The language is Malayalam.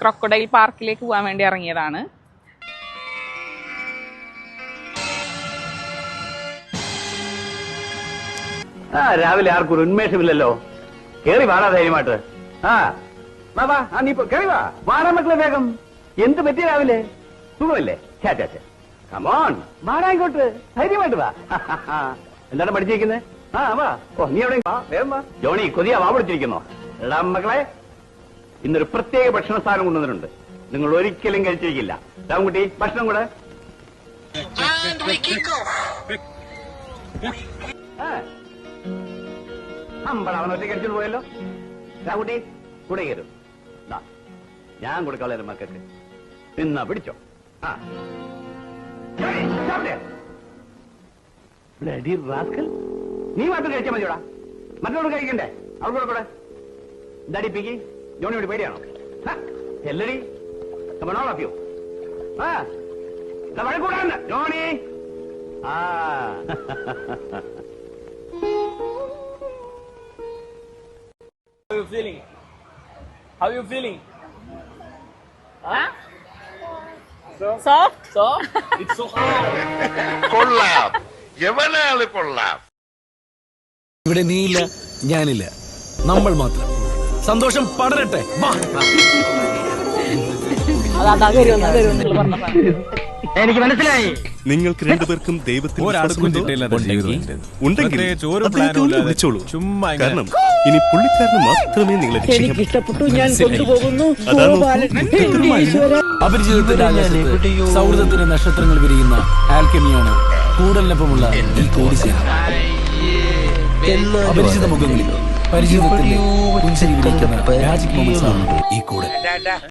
ക്രൊക്കഡൈൽ പാർക്കിലേക്ക് പോകാൻ വേണ്ടി ഇറങ്ങിയതാണ്. ആ രാവിലെ ആർക്കും ഒരു ഉന്മേഷമില്ലല്ലോ. കേറി വാടാ ധൈര്യമായിട്ട്. ആ വാ ആ നീ കേറി വാ. വാടാ മക്കളെ വേഗം. എന്ത് പറ്റി രാവിലെ? സുഖമല്ലേ? ചാ ചാ ചാ കമോൺ വാടാ ഇങ്ങോട്ട്. ധൈര്യമായിട്ട് വാ. എന്താണ് പഠിച്ചിരിക്കുന്നത് ആ വാ. ഓ നീ എവിടെ വാ. വേഗം വാ. ജോണി കൊതിയാ വാ പിടിച്ചിരിക്കുന്നോ. എടാ മക്കളെ ഇന്നൊരു പ്രത്യേക ഭക്ഷണ സാധനം കൊണ്ടുവന്നിട്ടുണ്ട്. നിങ്ങൾ ഒരിക്കലും കഴിച്ചിരിക്കില്ല. രാമൻകുട്ടി ഭക്ഷണം കൂടെ. ആ. അമ്പട അവൻ ഒറ്റയ്ക്ക് അടിച്ചത് പോയല്ലോ. രാകുട്ടി കൂടെ കയറും. ഞാൻ കൊടുക്കാളെ മക്കൾക്ക് നിന്നാ പിടിച്ചോ. ആ. Johnny, rascal? നീ മാത്രം കഴിച്ചാൽ മതിയോടാ. മറ്റുള്ളവർ കഴിക്കണ്ടേ? അവർ കൂടെ. കൂടെ എന്താടി പിക്കി ജോണി ഇവിടെ പേടിയാണോ എല്ലടി ഓളപ്പിയോ ആ വഴക്കൂടാന്ന് ജോണി ആ How you feeling? How you feeling? Huh? Soft? Soft? It's so hard. കൊള്ളാം എവനാൾ കൊള്ളാം ഇവിടെ നീയില്ല ഞാനില്ല നമ്മൾ മാത്രം സന്തോഷം പടരട്ടെ. വാ. എനിക്ക് മനസ്സിലായി. നിങ്ങൾക്ക് രണ്ടുപേർക്കും ജീവിതം ഉണ്ടെങ്കിൽ വിളിച്ചോളൂ. കാരണം ഇനി പുള്ളിക്കാരന് മാത്രമേ നിങ്ങളെ രക്ഷിക്കാൻ ഇഷ്ടപ്പെട്ടു ഞാൻ കൊണ്ടുപോകുന്നു. അതാണോ? അപരിചിതത്തിന്റെ ആകാശത്ത് സൗഹൃദത്തിന്റെ നക്ഷത്രങ്ങൾ വിരിയുന്ന ആൽക്കമിയാണ് കൂടലിനൊപ്പമുള്ള ഈ കോടിസേന. അപരിചിത മുഖങ്ങളിൽ പരിചിതത്തിന്റെ പുഞ്ചരി വിളിക്കുന്ന മൊമെന്റ്സ് ആണ് ഈ കൂടെ.